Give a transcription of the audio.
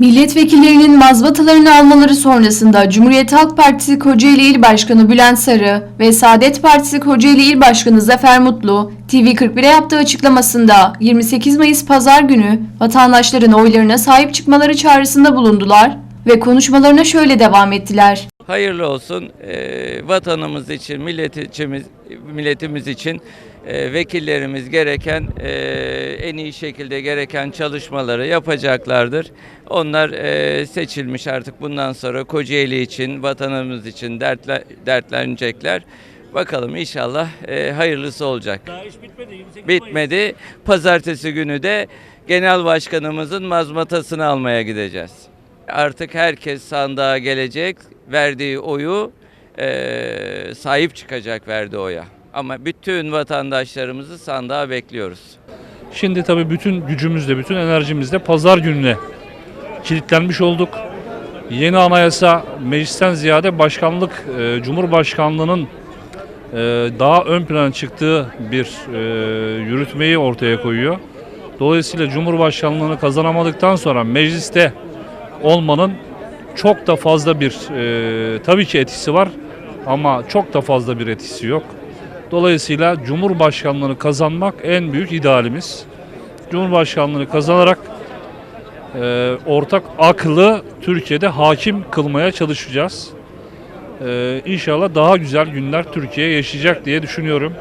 Milletvekillerinin mazbatalarını almaları sonrasında Cumhuriyet Halk Partisi Kocaeli İl Başkanı Bülent Sarı ve Saadet Partisi Kocaeli İl Başkanı Zafer Mutlu, TV41'e yaptığı açıklamasında 28 Mayıs Pazar günü vatandaşların oylarına sahip çıkmaları çağrısında bulundular ve konuşmalarına şöyle devam ettiler. Hayırlı olsun. Ee, vatanımız için, milletimiz, milletimiz için e, vekillerimiz gereken e, en iyi şekilde gereken çalışmaları yapacaklardır. Onlar e, seçilmiş artık bundan sonra Kocaeli için, vatanımız için dertle, dertlenecekler. Bakalım inşallah e, hayırlısı olacak. Daha iş bitmedi. 28 Mayıs. Bitmedi. Pazartesi günü de genel başkanımızın mazmatasını almaya gideceğiz. Artık herkes sandığa gelecek, verdiği oyu sahip çıkacak verdiği oya. Ama bütün vatandaşlarımızı sandığa bekliyoruz. Şimdi tabii bütün gücümüzle, bütün enerjimizle pazar gününe kilitlenmiş olduk. Yeni anayasa meclisten ziyade başkanlık, e, Cumhurbaşkanlığının e, daha ön plana çıktığı bir e, yürütmeyi ortaya koyuyor. Dolayısıyla Cumhurbaşkanlığını kazanamadıktan sonra mecliste olmanın çok da fazla bir e, tabii ki etkisi var ama çok da fazla bir etkisi yok. Dolayısıyla Cumhurbaşkanlığını kazanmak en büyük idealimiz. Cumhurbaşkanlığını kazanarak e, ortak aklı Türkiye'de hakim kılmaya çalışacağız. E, inşallah daha güzel günler Türkiye yaşayacak diye düşünüyorum.